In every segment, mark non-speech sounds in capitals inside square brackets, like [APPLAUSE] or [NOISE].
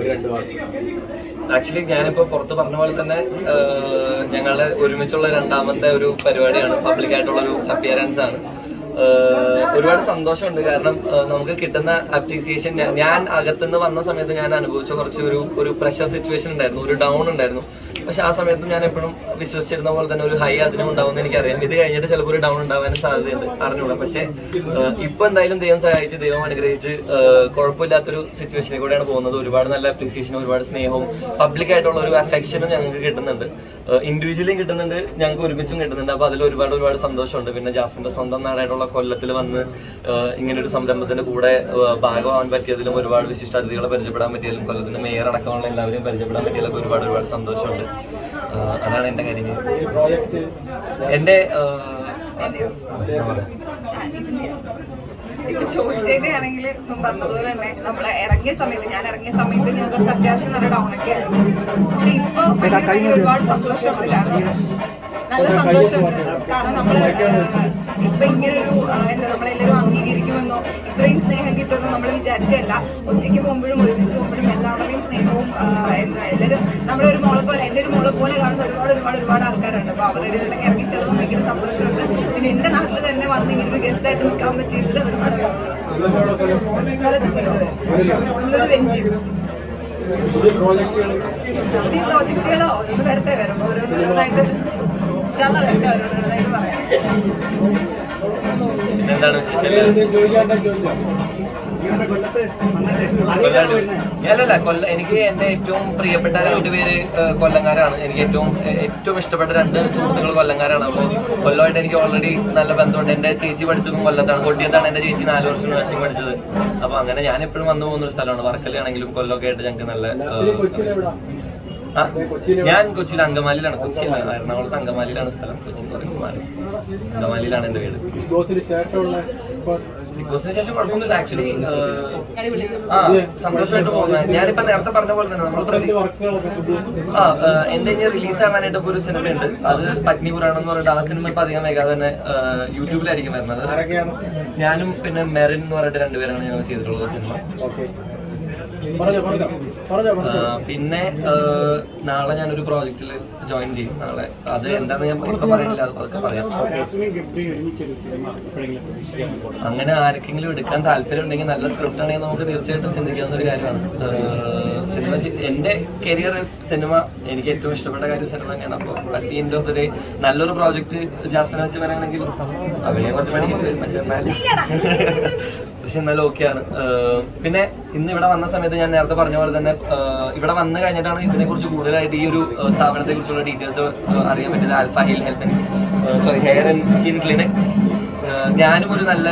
ഒരു ആക്ച്വലി ഞാനിപ്പോ പുറത്ത് പറഞ്ഞ പോലെ തന്നെ ഞങ്ങളുടെ ഒരുമിച്ചുള്ള രണ്ടാമത്തെ ഒരു പരിപാടിയാണ്. പബ്ലിക് ആയിട്ടുള്ള ഒരു അപ്പിയറൻസ് ആണ് ഒരുപാട് സന്തോഷമുണ്ട്. കാരണം നമുക്ക് കിട്ടുന്ന അപ്രീസിയേഷൻ ഞാൻ അകത്തുനിന്ന് വന്ന സമയത്ത് ഞാൻ അനുഭവിച്ച കുറച്ച് ഒരു ഒരു പ്രഷർ സിറ്റുവേഷൻ ഉണ്ടായിരുന്നു. ഒരു ഡൗൺ ഉണ്ടായിരുന്നു. പക്ഷെ ആ സമയത്ത് ഞാൻ എപ്പോഴും വിശ്വസിച്ചിരുന്ന പോലെ തന്നെ ഒരു ഹൈ അതിനും ഉണ്ടാവുമെന്ന് എനിക്കറിയാം. ഇത് കഴിഞ്ഞിട്ട് ചിലപ്പോൾ ഒരു ഡൗൺ ഉണ്ടാവാനും സാധ്യതയുണ്ട്. അറിഞ്ഞൂടാ പക്ഷെ ഇപ്പൊ എന്തായാലും ദൈവം സഹായിച്ച് ദൈവം അനുഗ്രഹിച്ച് കുഴപ്പമില്ലാത്തൊരു സിറ്റുവേഷനിൽ കൂടെയാണ് പോകുന്നത്. ഒരുപാട് നല്ല അപ്രീസിയേഷനും ഒരുപാട് സ്നേഹവും പബ്ലിക് ആയിട്ടുള്ള ഒരു അഫെക്ഷനും ഞങ്ങൾക്ക് കിട്ടുന്നുണ്ട്. ഇൻഡിവിജ്വലിയും കിട്ടുന്നുണ്ട് ഞങ്ങൾക്ക് ഒരുമിച്ചും കിട്ടുന്നുണ്ട്. അപ്പൊ അതിൽ ഒരുപാട് ഒരുപാട് സന്തോഷമുണ്ട്. പിന്നെ ജാസ്മിന്റെ സ്വന്തം നാടായിട്ടുള്ള കൊല്ലത്തിൽ വന്ന് ഇങ്ങനെ ഒരു സംരംഭത്തിന്റെ കൂടെ ഭാഗമാവാൻ പറ്റിയതിലും ഒരുപാട് വിശിഷ്ട അതിഥികളെ പരിചയപ്പെടാൻ പറ്റിയതിലും കൊല്ലത്തിന്റെ മേയർ അടക്കമുള്ള എല്ലാവരെയും പരിചയപ്പെടാൻ പറ്റിയതിലൊക്കെ ഒരുപാട് ഒരുപാട് സന്തോഷമുണ്ട്. ആഹ്, അതാണ് എന്റെ കാര്യം. ഈ പ്രോജക്റ്റ് എന്റെ? ഇപ്പൊ ഇപ്പം പറഞ്ഞതുപോലെ തന്നെ നമ്മൾ ഇറങ്ങിയ സമയത്ത് ഞാൻ ഇറങ്ങിയ സമയത്ത് ഞാൻ കുറച്ച് അത്യാവശ്യം നല്ല ഡൗൺ ഒക്കെ ആയിരുന്നു. പക്ഷെ ഇപ്പൊ ഒരുപാട് സന്തോഷമുണ്ട്. കാരണം നല്ല സന്തോഷമുണ്ട്. കാരണം നമ്മൾ ഇപ്പൊ ഇങ്ങനൊരു എന്താ നമ്മളെല്ലാവരും അംഗീകരിക്കുമെന്നോ ഇത്രയും സ്നേഹം കിട്ടുമെന്നോ നമ്മൾ വിചാരിച്ചല്ല ഒറ്റയ്ക്ക് പോകുമ്പോഴും ഒരുമിച്ച് പോകുമ്പോഴും എല്ലാവരുടെയും സ്നേഹവും എന്താ എല്ലാവരും നമ്മുടെ ഒരു മോളെ പോലെ എന്റെ ഒരു മോളെ പോലെ കാണുന്ന ഒരുപാട് ഒരുപാട് ഒരുപാട് ആൾക്കാരുണ്ട്. അപ്പൊ അവരുടെ ഇടയ്ക്ക് ഇറങ്ങി ചെല്ലുമ്പോൾ ഭയങ്കര സന്തോഷമുണ്ട്. പിന്നെ എന്റെ നാട്ടിൽ തന്നെ വന്ന് ഇങ്ങനെ ഒരു ഗസ്റ്റ് ആയിട്ട് നിൽക്കാൻ പറ്റിയതിൽ ഒരുപാട് ഒരു വെഞ്ചി പുതിയ പ്രോജക്റ്റുകളോ ഇത് വരട്ടെ വരും വരട്ടെ ഓരോന്നോരോന്നായിട്ട് പറയാം. ചോദിച്ചോ അല്ലല്ല കൊല്ല എനിക്ക് എന്റെ ഏറ്റവും പ്രിയപ്പെട്ട രണ്ട് പേര് കൊല്ലങ്കാരാണ് എനിക്ക് ഏറ്റവും ഏറ്റവും ഇഷ്ടപ്പെട്ട രണ്ട് സുഹൃത്തുക്കൾ കൊല്ലങ്കാരാണ് അപ്പോൾ കൊല്ലമായിട്ട് എനിക്ക് ഓൾറെഡി നല്ല ബന്ധമുണ്ട്. എന്റെ ചേച്ചി പഠിച്ചതും കൊല്ലത്താണ്. കൊട്ടിയത്താണ് എന്റെ ചേച്ചി നാല് വർഷം നഴ്സിംഗ് പഠിച്ചത്. അപ്പൊ അങ്ങനെ ഞാൻ എപ്പോഴും വന്നു പോകുന്ന ഒരു സ്ഥലമാണ്. വർക്കലാണെങ്കിലും കൊല്ലമൊക്കെ ആയിട്ട് ഞങ്ങൾക്ക് നല്ല ഞാൻ കൊച്ചിയിൽ അങ്കമാലിയിലാണ്. കൊച്ചിയിലാണ് എറണാകുളത്ത് അങ്കമാലിയിലാണ് സ്ഥലം. കൊച്ചി എന്ന് പറയുമ്പോൾ മാറി. അങ്കമാലിയിലാണ് എന്റെ വീട്. ബിഗ് ബോസിന് ശേഷമുള്ള ഇപ്പൊ ബിഗ് ബോസിന് ശേഷം കുഴപ്പമൊന്നുമില്ല ആക്ച്വലി ആ സന്തോഷമായിട്ട് പോകുന്നത് ഞാനിപ്പോ നേരത്തെ പറഞ്ഞ പോലെ തന്നെ നമ്മൾ വർക്കുകളൊക്കെ ആ എന്റെ ഇനി റിലീസ് ആവാനായിട്ട് ഒരു സിനിമ ഉണ്ട്. അത് പത്നി പുരാണം എന്ന് പറഞ്ഞിട്ട് ആ സിനിമ ഇപ്പൊ അധികം വൈകാതെ തന്നെ യൂട്യൂബിലായിരിക്കും വരുന്നത്. ഞാനും പിന്നെ മെറിൻ എന്ന് പറഞ്ഞിട്ട് രണ്ടുപേരാണ് ഞങ്ങൾ ചെയ്തിട്ടുള്ളത് സിനിമ പിന്നെ നാളെ ഞാനൊരു പ്രോജക്റ്റിൽ ജോയിൻ ചെയ്യും. നാളെ അത് എന്താണെന്ന് ഞാൻ ഇപ്പൊ പറയില്ല അതൊക്കെ പറയാം. അങ്ങനെ ആർക്കെങ്കിലും എടുക്കാൻ താല്പര്യം ഉണ്ടെങ്കിൽ നല്ല സ്ക്രിപ്റ്റ് ആണെങ്കിൽ നമുക്ക് തീർച്ചയായിട്ടും ചിന്തിക്കാവുന്ന ഒരു കാര്യമാണ്. സിനിമ എന്റെ കരിയർ സിനിമ എനിക്ക് ഏറ്റവും ഇഷ്ടപ്പെട്ട കാര്യം സിനിമ തന്നെയാണ്. അപ്പോൾ at the end of the day നല്ലൊരു പ്രോജക്റ്റ് ജാസ്മിനെ വെച്ച് പറയുകയാണെങ്കിൽ അവനെ കുറച്ച് പഠിക്കേണ്ടി വരും. പക്ഷെ എന്നാലും [LAUGHS] പക്ഷെ എന്നാലും ഓക്കെയാണ് പിന്നെ ഇന്ന് ഇവിടെ വന്ന സമയത്ത് ഞാൻ നേരത്തെ പറഞ്ഞ പോലെ തന്നെ ഇവിടെ വന്നു കഴിഞ്ഞിട്ടാണ് ഇതിനെക്കുറിച്ച് കൂടുതലായിട്ട് ഈ ഒരു സ്ഥാപനത്തെക്കുറിച്ചുള്ള സ്ഥാപനത്തെ കുറിച്ചുള്ള ഡീറ്റെയിൽസ് അറിയാൻ പറ്റുന്നത് Alpha hill health sorry hair and skin clinic ഞാനും ഒരു നല്ല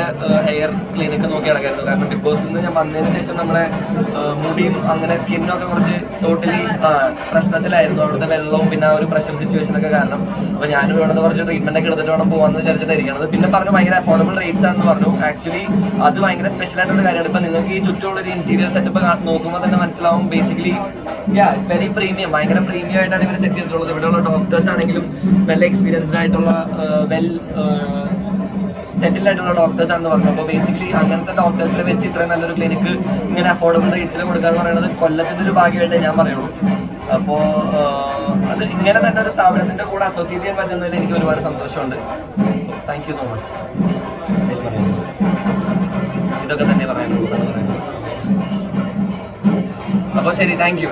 ഹെയർ ക്ലിനിക്ക് നോക്കി നടക്കായിരുന്നു. കാരണം ബിഗ് ബോസിൽ നിന്ന് ഞാൻ വന്നതിന് ശേഷം നമ്മുടെ മുടിയും അങ്ങനെ സ്കിന്നും ഒക്കെ കുറച്ച് ടോട്ടലി പ്രശ്നത്തിലായിരുന്നു. അവിടുത്തെ വെള്ളവും പിന്നെ ഒരു പ്രഷർ സിറ്റുവേഷൻ ഒക്കെ കാരണം. അപ്പൊ ഞാനും ഇവിടെ കുറച്ച് ട്രീറ്റ്മെന്റ് ഒക്കെ എടുത്തിട്ട് വേണം പോകാന്ന് വിചാരിച്ചിട്ടായിരിക്കുന്നത് പിന്നെ പറഞ്ഞു ഭയങ്കര അഫോർഡബിൾ റേറ്റ്സ് ആണെന്ന് പറഞ്ഞു. ആക്ച്വലി അത് ഭയങ്കര സ്പെഷ്യൽ ആയിട്ടുള്ള കാര്യമാണ്. ഇപ്പൊ നിങ്ങൾക്ക് ഈ ചുറ്റുമുള്ള ഒരു ഇന്റീരിയർ സെറ്റപ്പ് നോക്കുമ്പോൾ തന്നെ മനസ്സിലാവും. Basically yeah it's very premium ഭയങ്കര പ്രീമിയം ആയിട്ടാണ് ഇവർ സെറ്റ് ചെയ്തിട്ടുള്ളത്. ഇവിടെയുള്ള ഡോക്ടേഴ്സ് ആണെങ്കിലും വെൽ എക്സ്പീരിയൻസ്ഡ് ആയിട്ടുള്ള വെൽ സെറ്റിൽഡ് ആയിട്ടുള്ള ഡോക്ടേഴ്സ് ആണെന്ന് പറഞ്ഞു. അപ്പോൾ ബേസിക്കലി അങ്ങനത്തെ ഡോക്ടേഴ്സിനെ വെച്ച് ഇത്രയും നല്ലൊരു ക്ലിനിക്ക് ഇങ്ങനെ അഫോർഡബിൾ റേറ്റ്സിൽ കൊടുക്കുക എന്ന് പറയുന്നത് കൊല്ലത്തിന്റെ ഒരു ഭാഗ്യമായിട്ട് ഞാൻ പറയുള്ളൂ. അപ്പോൾ അത് ഇങ്ങനെ തന്നെ ഒരു സ്ഥാപനത്തിന്റെ കൂടെ അസോസിയേറ്റ് ചെയ്യാൻ പറ്റുന്നതിൽ എനിക്ക് ഒരുപാട് സന്തോഷമുണ്ട്. താങ്ക് യു സോ മച്ച് ഇതൊക്കെ തന്നെ പറയാനുള്ളൂ. അപ്പോൾ ശരി താങ്ക് യു